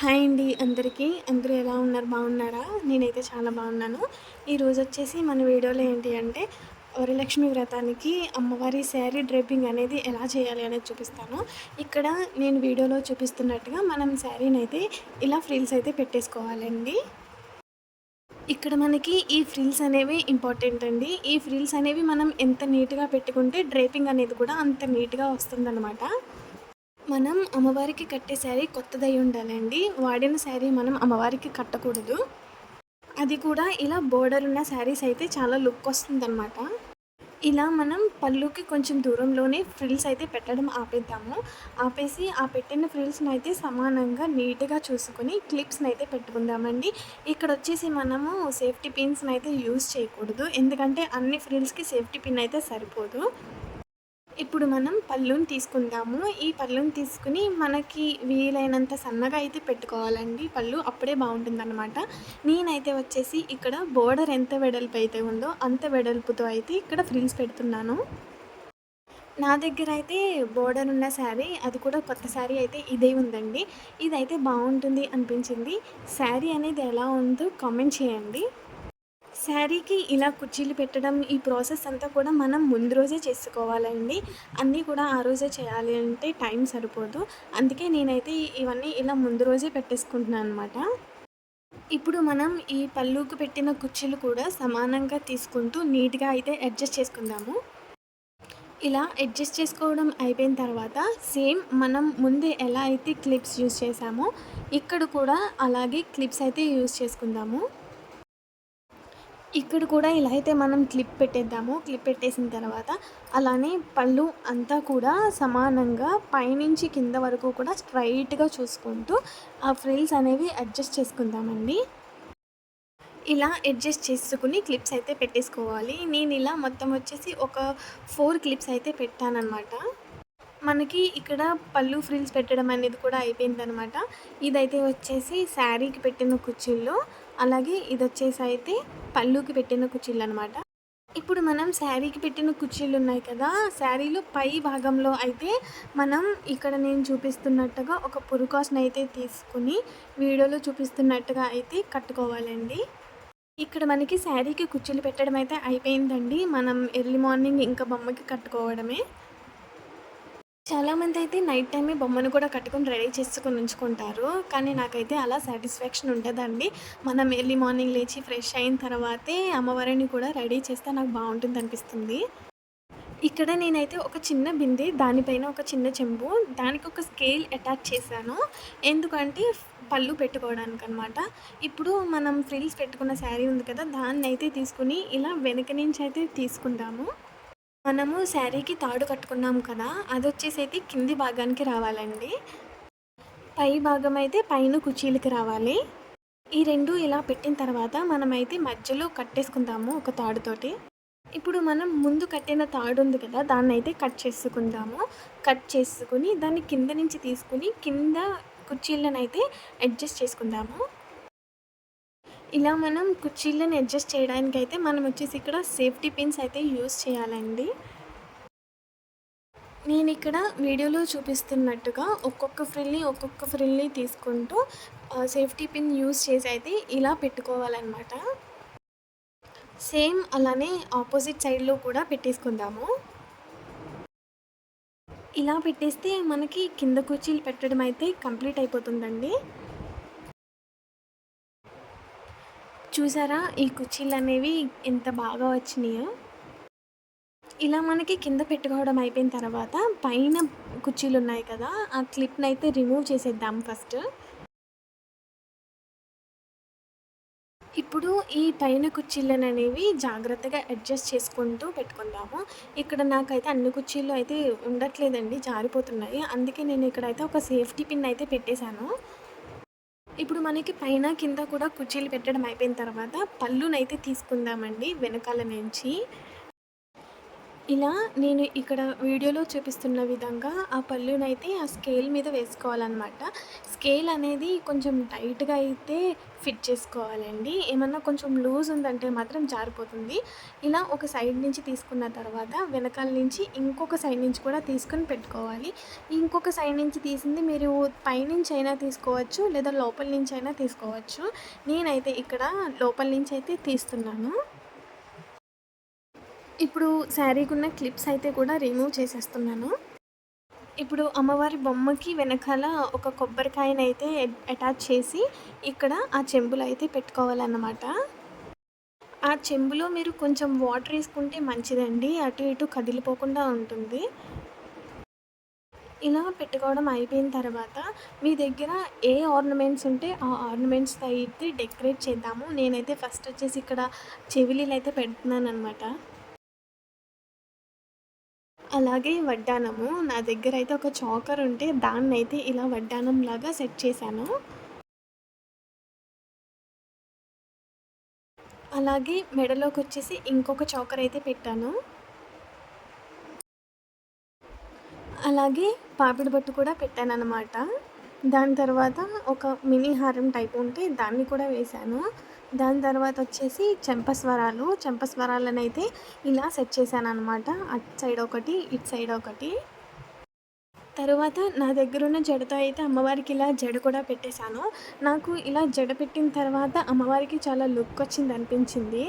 Hi అండి అందరికీ. అందరూ ఎలా ఉన్నారు? బాగున్నారా? నేనైతే చాలా బాగున్నాను. ఈరోజు వచ్చేసి మన వీడియోలో ఏంటి అంటే వరలక్ష్మి వ్రతానికి అమ్మవారి శారీ డ్రేపింగ్ అనేది ఎలా చేయాలి అనేది చూపిస్తాను. ఇక్కడ నేను వీడియోలో చూపిస్తున్నట్టుగా మనం శారీని అయితే ఇలా ఫ్రిల్స్ అయితే పెట్టేసుకోవాలండి. ఇక్కడ మనకి ఈ ఫ్రిల్స్ అనేవి ఇంపార్టెంట్ అండి. ఈ ఫ్రిల్స్ అనేవి మనం ఎంత నీట్గా పెట్టుకుంటే డ్రేపింగ్ అనేది కూడా అంత నీట్గా వస్తుందన్నమాట. మనం అమ్మవారికి కట్టే శారీ కొత్తదై ఉండాలండి. వాడిన శారీ మనం అమ్మవారికి కట్టకూడదు. అది కూడా ఇలా బోర్డర్ ఉన్న శారీస్ అయితే చాలా లుక్ వస్తుందన్నమాట. ఇలా మనం పళ్ళుకి కొంచెం దూరంలోనే ఫ్రిల్స్ అయితే పెట్టడం ఆపేద్దాము. ఆపేసి ఆ పెట్టిన ఫ్రిల్స్ని అయితే సమానంగా నీట్గా చూసుకొని క్లిప్స్ని అయితే పెట్టుకుందామండి. ఇక్కడ వచ్చేసి మనము సేఫ్టీ పిన్స్ని అయితే యూజ్ చేయకూడదు. ఎందుకంటే అన్ని ఫ్రిల్స్కి సేఫ్టీ పిన్ అయితే సరిపోదు. ఇప్పుడు మనం పళ్ళుని తీసుకుందాము. ఈ పళ్ళుని తీసుకుని మనకి వీలైనంత సన్నగా అయితే పెట్టుకోవాలండి. పళ్ళు అప్పుడే బాగుంటుందన్నమాట. నేనైతే వచ్చేసి ఇక్కడ బోర్డర్ ఎంత వెడల్పు అయితే ఉందో అంత వెడల్పుతో అయితే ఇక్కడ ఫ్రిల్స్ పెడుతున్నాను. నా దగ్గర అయితే బోర్డర్ ఉన్న శారీ అది కూడా కొత్త శారీ అయితే ఇదే ఉందండి. ఇదైతే బాగుంటుంది అనిపించింది. శారీ అనేది ఎలా ఉందో కామెంట్ చేయండి. శారీకి ఇలా కుర్చీలు పెట్టడం ఈ ప్రాసెస్ అంతా కూడా మనం ముందు రోజే చేసుకోవాలండి. అన్నీ కూడా ఆ రోజే చేయాలి అంటే టైం సరిపోదు. అందుకే నేనైతే ఇవన్నీ ఇలా ముందు రోజే పెట్టేసుకుంటున్నాను అనమాట ఇప్పుడు మనం ఈ పళ్ళుకు పెట్టిన కుర్చీలు కూడా సమానంగా తీసుకుంటూ నీట్గా అయితే అడ్జస్ట్ చేసుకుందాము. ఇలా అడ్జస్ట్ చేసుకోవడం అయిపోయిన తర్వాత సేమ్ మనం ముందే ఎలా అయితే క్లిప్స్ యూస్ చేసామో ఇక్కడ కూడా అలాగే క్లిప్స్ అయితే యూస్ చేసుకుందాము. ఇక్కడ కూడా ఇలా అయితే మనం క్లిప్ పెట్టేద్దాము. క్లిప్ పెట్టేసిన తర్వాత అలానే పళ్ళు అంతా కూడా సమానంగా పైనుంచి కింద వరకు కూడా స్ట్రైట్గా చూసుకుంటూ ఆ ఫ్రిల్స్ అనేవి అడ్జస్ట్ చేసుకుందామండి. ఇలా అడ్జస్ట్ చేసుకుని క్లిప్స్ అయితే పెట్టేసుకోవాలి. నేను ఇలా మొత్తం వచ్చేసి ఒక ఫోర్ క్లిప్స్ అయితే పెట్టానమాట మనకి ఇక్కడ పళ్ళు ఫ్రిల్స్ పెట్టడం అనేది కూడా అయిపోయిందనమాట ఇదైతే వచ్చేసి శారీకి పెట్టిన కుర్చీల్లో అలాగే ఇది వచ్చేసి అయితే పళ్ళుకి పెట్టిన కుర్చీలు అనమాట ఇప్పుడు మనం శారీకి పెట్టిన కుర్చీలు ఉన్నాయి కదా శారీలో పై భాగంలో అయితే మనం ఇక్కడ నేను చూపిస్తున్నట్టుగా ఒక పురుకాస్ని అయితే తీసుకుని వీడియోలో చూపిస్తున్నట్టుగా అయితే కట్టుకోవాలండి. ఇక్కడ మనకి శారీకి కుర్చీలు పెట్టడం అయితే అయిపోయిందండి. మనం ఎర్లీ మార్నింగ్ ఇంకా బొమ్మకి కట్టుకోవడమే. చాలామంది అయితే నైట్ టైమే బొమ్మను కూడా కట్టుకొని రెడీ చేసుకొని ఉంచుకుంటారు. కానీ నాకైతే అలా సాటిస్ఫాక్షన్ ఉంటుందండి మనం ఎర్లీ మార్నింగ్ లేచి ఫ్రెష్ అయిన తర్వాతే అమ్మవారిని కూడా రెడీ చేస్తే నాకు బాగుంటుంది అనిపిస్తుంది. ఇక్కడ నేనైతే ఒక చిన్న బిందె దానిపైన ఒక చిన్న చెంబు దానికి ఒక స్కేల్ అటాచ్ చేశాను. ఎందుకంటే పళ్ళు పెట్టుకోవడానికి అనమాట ఇప్పుడు మనం ఫ్రిల్స్ పెట్టుకున్న శారీ ఉంది కదా దాన్ని అయితే తీసుకుని ఇలా వెనక నుంచి అయితే తీసుకుంటాము మనము శారీకి తాడు కట్టుకున్నాం కదా అది వచ్చేసి అయితే కింది భాగానికి రావాలండి. పై భాగం అయితే పైన కుర్చీలకి రావాలి. ఈ రెండు ఇలా పెట్టిన తర్వాత మనమైతే మధ్యలో కట్టేసుకుందాము ఒక తాడుతోటి ఇప్పుడు మనం ముందు కట్టిన తాడు ఉంది కదా దాన్ని అయితే కట్ చేసుకుందాము. కట్ చేసుకుని దాన్ని కింద నుంచి తీసుకుని కింద కుర్చీలను అయితే అడ్జస్ట్ చేసుకుందాము. ఇలా మనం కుర్చీలను అడ్జస్ట్ చేయడానికి అయితే మనం వచ్చేసి ఇక్కడ సేఫ్టీ పిన్స్ అయితే యూస్ చేయాలండి. నేను ఇక్కడ వీడియోలో చూపిస్తున్నట్టుగా ఒక్కొక్క ఫ్రిల్ని ఒక్కొక్క ఫ్రిల్ని తీసుకుంటూ సేఫ్టీ పిన్ యూస్ చేసి అయితే ఇలా పెట్టుకోవాలన్నమాట. సేమ్ అలానే ఆపోజిట్ సైడ్లో కూడా పెట్టేసుకుందాము. ఇలా పెట్టేస్తే మనకి కింద కుర్చీలు పెట్టడం అయితే కంప్లీట్ అయిపోతుందండి. చూసారా? ఈ కుర్చీలు అనేవి ఎంత బాగా వచ్చినాయో. ఇలా మనకి కింద పెట్టుకోవడం అయిపోయిన తర్వాత పైన కుర్చీలు ఉన్నాయి కదా ఆ క్లిప్ని అయితే రిమూవ్ చేసేద్దాం ఫస్ట్. ఇప్పుడు ఈ పైన కుర్చీలను అనేవి జాగ్రత్తగా అడ్జస్ట్ చేసుకుంటూ పెట్టుకుందాము. ఇక్కడ నాకైతే అన్ని కుర్చీలు అయితే ఉండట్లేదండి జారిపోతున్నాయి. అందుకే నేను ఇక్కడైతే ఒక సేఫ్టీ పిన్ అయితే పెట్టేశాను. ఇప్పుడు మనకి పైన కింద కూడా కుర్చీలు పెట్టడం అయిపోయిన తర్వాత పళ్ళునైతే తీసుకుందామండి వెనకాల నుంచి. ఇలా నేను ఇక్కడ వీడియోలో చూపిస్తున్న విధంగా ఆ పళ్ళునైతే ఆ స్కేల్ మీద వేసుకోవాలన్నమాట. స్కేల్ అనేది కొంచెం టైట్గా అయితే ఫిట్ చేసుకోవాలండి. ఏమన్నా కొంచెం లూజ్ ఉందంటే మాత్రం జారిపోతుంది. ఇలా ఒక సైడ్ నుంచి తీసుకున్న తర్వాత వెనకాల నుంచి ఇంకొక సైడ్ నుంచి కూడా తీసుకొని పెట్టుకోవాలి. ఇంకొక సైడ్ నుంచి తీసింది మీరు పైనుంచి అయినా తీసుకోవచ్చు లేదా లోపల నుంచి అయినా తీసుకోవచ్చు. నేనైతే ఇక్కడ లోపల నుంచి అయితే తీస్తున్నాను. ఇప్పుడు శారీకి ఉన్న క్లిప్స్ అయితే కూడా రిమూవ్ చేసేస్తున్నాను. ఇప్పుడు అమ్మవారి బొమ్మకి వెనకాల ఒక కొబ్బరికాయనైతే అటాచ్ చేసి ఇక్కడ ఆ చెంబులు అయితే పెట్టుకోవాలన్నమాట. ఆ చెంబులో మీరు కొంచెం వాటర్ వేసుకుంటే మంచిదండి. అటు ఇటు కదిలిపోకుండా ఉంటుంది. ఇలా పెట్టుకోవడం అయిపోయిన తర్వాత మీ దగ్గర ఏ ఆర్నమెంట్స్ ఉంటే ఆ ఆర్నమెంట్స్ అయితే డెకరేట్ చేద్దాము. నేనైతే ఫస్ట్ వచ్చేసి ఇక్కడ చెవిలీలు అయితే పెడుతున్నాను అనమాట అలాగే వడ్డానము. నా దగ్గర అయితే ఒక చాకర్ ఉంటే దాన్ని అయితే ఇలా వడ్డానం లాగా సెట్ చేశాను. అలాగే మెడలోకి వచ్చేసి ఇంకొక చాకర్ అయితే పెట్టాను. అలాగే పాపిడి బొట్టు కూడా పెట్టాను అనమాట దాని తర్వాత ఒక మినీ హారం టైప్ ఉంటే దాన్ని కూడా వేశాను. దాని తర్వాత వచ్చేసి చెంపస్వరాలు. చెంపస్వరాలను అయితే ఇలా సెట్ చేశాను అనమాట అటు సైడ్ ఒకటి ఇటు సైడ్ ఒకటి. తరువాత నా దగ్గర ఉన్న జడతో అయితే అమ్మవారికి ఇలా జడ కూడా పెట్టేశాను. నాకు ఇలా జడ పెట్టిన తర్వాత అమ్మవారికి చాలా లుక్ వచ్చింది అనిపించింది.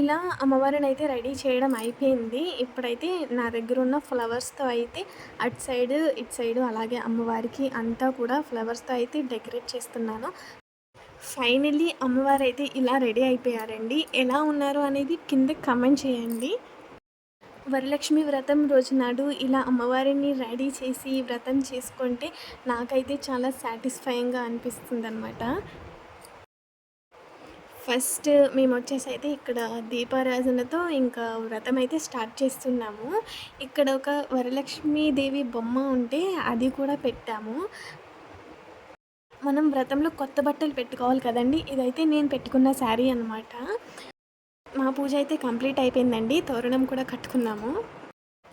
ఇలా అమ్మవారిని అయితే రెడీ చేయడం అయిపోయింది. ఇప్పుడైతే నా దగ్గర ఉన్న ఫ్లవర్స్తో అయితే అటు సైడ్ ఇటు సైడ్ అలాగే అమ్మవారికి అంతా కూడా ఫ్లవర్స్తో అయితే డెకరేట్ చేస్తున్నాను. ఫైనల్లీ అమ్మవారు అయితే ఇలా రెడీ అయిపోయారండి. ఎలా ఉన్నారు అనేది కింద కమెంట్ చేయండి. వరలక్ష్మి వ్రతం రోజు నాడు ఇలా అమ్మవారిని రెడీ చేసి వ్రతం చేసుకుంటే నాకైతే చాలా సాటిస్ఫైయింగ్గా అనిపిస్తుంది అనమాట ఫస్ట్ మేము వచ్చేసి అయితే ఇక్కడ దీపారాధనతో ఇంకా వ్రతం అయితే స్టార్ట్ చేస్తున్నాము. ఇక్కడ ఒక వరలక్ష్మీదేవి బొమ్మ ఉంటే అది కూడా పెట్టాము. మనం వ్రతంలో కొత్త బట్టలు పెట్టుకోవాలి కదండి. ఇదైతే నేను పెట్టుకున్న శారీ అనమాట మా పూజ అయితే కంప్లీట్ అయిపోయిందండి. తోరణం కూడా కట్టుకున్నాము.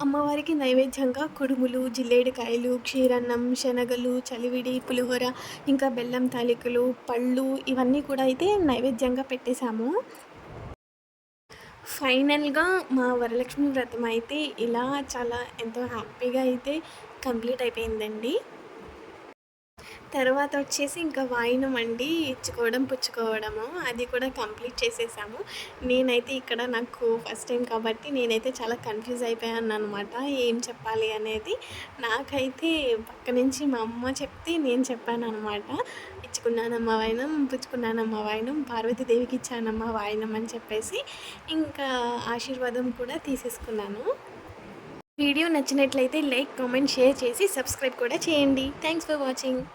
అమ్మవారికి నైవేద్యంగా కుడుములు జిల్లేడికాయలు క్షీరన్నం శనగలు చలివిడి పులిహోర ఇంకా బెల్లం తాలికలు పళ్ళు ఇవన్నీ కూడా అయితే నైవేద్యంగా పెట్టేశాము. ఫైనల్గా మా వరలక్ష్మి వ్రతం అయితే ఇలా చాలా ఎంతో హ్యాపీగా అయితే కంప్లీట్ అయిపోయిందండి. తర్వాత వచ్చేసి ఇంకా వాయినం అండి ఇచ్చుకోవడం పుచ్చుకోవడము అది కూడా కంప్లీట్ చేసేసాము. నేనైతే ఇక్కడ నాకు ఫస్ట్ టైం కాబట్టి నేనైతే చాలా కన్ఫ్యూజ్ అయిపోయాను అనమాట ఏం చెప్పాలి అనేది. నాకైతే పక్క నుంచి మా అమ్మ చెప్తే నేను చెప్పాను అనమాట ఇచ్చుకున్నానమ్మ వాయినం పుచ్చుకున్నానమ్మ వాయినం పార్వతీదేవికి ఇచ్చానమ్మ వాయినం అని చెప్పేసి ఇంకా ఆశీర్వాదం కూడా తీసేసుకున్నాను. వీడియో నచ్చినట్లయితే లైక్ కామెంట్ షేర్ చేసి సబ్స్క్రైబ్ కూడా చేయండి. Thanks for watching.